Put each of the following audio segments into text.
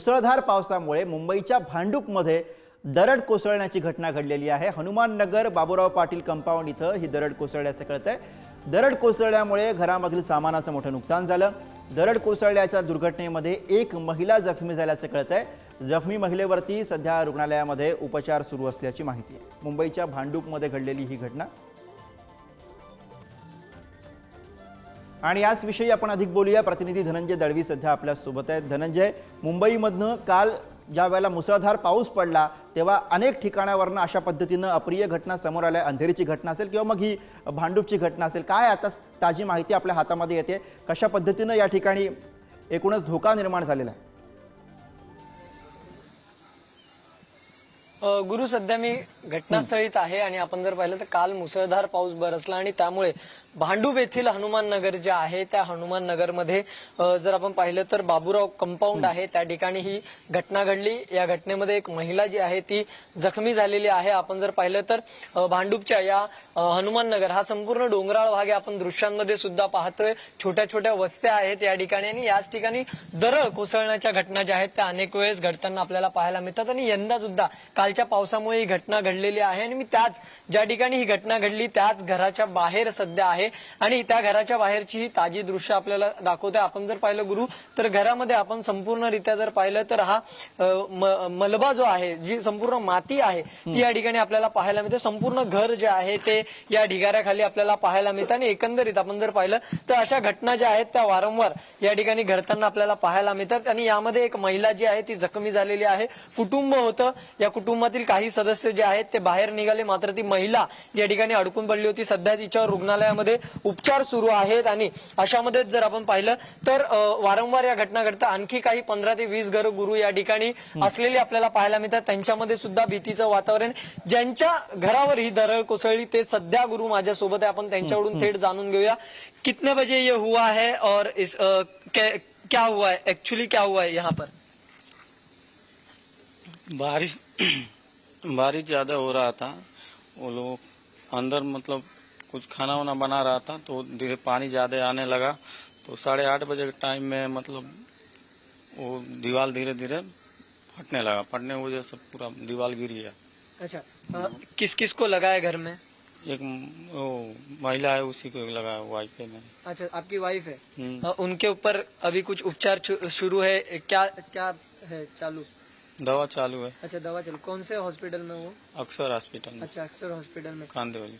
मुसळधार पावसामुळे मुंबईच्या भांडूपमध्ये दरड कोसळण्याची घटना घडलेली आहे. हनुमान नगर बाबूराव पाटील कंपाऊंड इथं ही दरड कोसळल्याचं कळतंय. दरड कोसळल्यामुळे घरामधील सामानाचं मोठं नुकसान झालं. दरड कोसळल्याच्या दुर्घटनेमध्ये एक महिला जखमी झाल्याचं कळतंय. जखमी महिलेवरती सध्या रुग्णालयामध्ये उपचार सुरू असल्याची माहिती आहे. मुंबईच्या भांडूपमध्ये घडलेली ही घटना आणि याच विषयी आपण अधिक बोलूया. प्रतिनिधी धनंजय दळवी सध्या आपल्यासोबत आहेत. धनंजय मुंबईमधनं काल ज्या वेळेला मुसळधार पाऊस पडला तेव्हा अनेक ठिकाणावरनं अशा पद्धतीनं अप्रिय घटना समोर आल्या. अंधेरीची घटना असेल किंवा मग ही भांडूपची घटना असेल. काय आता ताजी माहिती आपल्या हातामध्ये येते? कशा पद्धतीनं या ठिकाणी एकूणच धोका निर्माण झालेला आहे? गुरु सध्या मी घटनास्थळीच आहे आणि आपण जर पाहिलं तर काल मुसळधार पाऊस बरसला आणि त्यामुळे भांडूप येथील हनुमान नगर जे आहे त्या हनुमान नगरमध्ये जर आपण पाहिलं तर बाबूराव कंपाऊंड आहे. त्या ठिकाणी ही घटना घडली. या घटनेमध्ये एक महिला जी आहे ती जखमी झालेली आहे. आपण जर पाहिलं तर भांडूपच्या या हनुमान नगर हा संपूर्ण डोंगराळ भाग आपण दृश्यांमध्ये सुद्धा पाहतोय. छोट्या छोट्या वस्त्या आहेत या ठिकाणी आणि याच ठिकाणी दरळ कोसळण्याच्या घटना ज्या आहेत त्या अनेक वेळेस घडताना आपल्याला पाहायला मिळतात आणि यंदा सुद्धा कालच्या पावसामुळे ही घटना घडलेली आहे आणि मी त्याच ज्या ठिकाणी ही घटना घडली त्याच घराच्या बाहेर सध्या आहे. आणि त्या घराच्या बाहेरची ही ताजी दृश्य आपल्याला दाखवते आपण जर पाहिलं गुरु तर घरामध्ये आपण संपूर्णरित्या जर पाहिलं तर हा म- मलबा जो आहे जी संपूर्ण माती आहे ती या ठिकाणी आपल्याला पाहायला मिळते. संपूर्ण घर जे आहे ते या ढिगाऱ्याखाली आपल्याला पाहायला मिळतं. आणि एकंदरीत आपण जर पाहिलं तर अशा घटना ज्या आहेत त्या वारंवार या ठिकाणी घडताना आपल्याला पाहायला मिळतात. आणि यामध्ये एक महिला जी आहे ती जखमी झालेली आहे. कुटुंब होतं. या कुटुंब कुटुंबातील काही सदस्य जे आहेत ते बाहेर निघाले. मात्र ती महिला या ठिकाणी अडकून पडली होती. सध्या तिच्यावर रुग्णालयामध्ये उपचार सुरू आहेत आणि अशामध्येच जर आपण पाहिलं तर वारंवार या घटना घडतात आणखी काही पंधरा ते वीस घर गुरु या ठिकाणी असलेले आपल्याला पाहायला मिळतात. त्यांच्यामध्ये सुद्धा भीतीचं वातावरण ज्यांच्या घरावर ही दरड कोसळली ते सध्या गुरु माझ्यासोबत आहे. आपण त्यांच्याकडून थेट जाणून घेऊया. कितने बजे ये हुआ है और इस कै- क्या हुआ है? एक्चुअली क्या हुआ है यहाँ पर? बारिश बारिश ज़्यादा हो रहा था। वो लोग अंदर मतलब कुछ खाना वाना बना रहा था तो धीरे पानी ज़्यादा आने लगा। तो साढ़े आठ बजे के टाइम में मतलब वो दीवार धीरे धीरे फटने लगा। फटने की वजह से पूरा दीवार गिर गया। अच्छा आ, किस किस को लगा है घर में? एक वो महिला है उसी को लगा वाइफ पे मैंने। अच्छा आपकी वाइफ है? हम्म। अ, उनके ऊपर अभी कुछ उपचार शुरू है? क्या क्या है चालू? दवा चालू है। अच्छा दवा चलो। कौन से हॉस्पिटल में वो? अक्सर हॉस्पिटल में। अच्छा अक्सर हॉस्पिटल में। कांदेवली।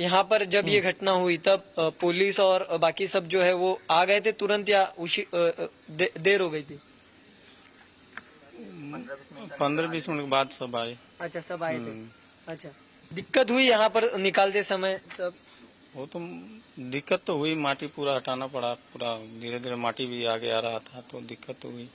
यहाँ पर जब ये घटना हुई तब पुलिस और बाकी सब जो है वो आ गए थे तुरंत या उसी दे, देर हो गई थी? पंद्रह बीस मिनट के बाद सब आए। अच्छा सब आए थे। अच्छा। दिक्कत हुई यहाँ पर निकालते समय सब? वो तो दिक्कत तो हुई माटी पूरा हटाना पड़ा पूरा धीरे धीरे माटी भी आगे आ रहा था तो दिक्कत तो हुई।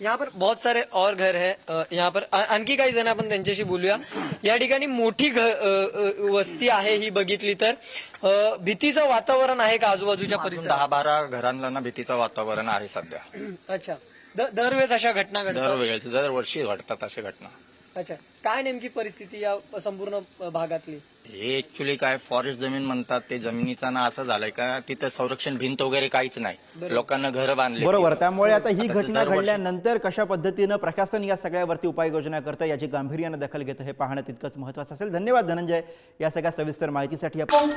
यहाँ पर बहुत सारे और घर है यहाँ पर। आणखी काही जण आपण त्यांच्याशी बोलूया। या ठिकाणी मोठी घ- वस्ती आहे ही बघितली तर. अ, भीतीचं वातावरण आहे का आजूबाजूच्या परिसरात? दहा बारा घरांना ना भीतीचं वातावरण आहे सध्या. अच्छा. द- दरवेळेस अशा घटना घडतात? दरवेळेस दरवर्षी घडतात अशा घटना. अच्छा. काय नेमकी परिस्थिती या संपूर्ण भागातली? हे ऍक्च्युली काय फॉरेस्ट जमीन म्हणतात ते जमिनीचा ना असं झालंय का तिथं संरक्षण भिंत वगैरे काहीच नाही. लोकांना घर बांधले बरोबर. त्यामुळे आता ही घटना घडल्यानंतर कशा पद्धतीनं प्रशासन या सगळ्यावरती उपाययोजना करतं याची गांभीर्यानं दखल घेतं हे पाहणं तितकंच महत्वाचं असेल. धन्यवाद धनंजय या सगळ्या सविस्तर माहितीसाठी आपण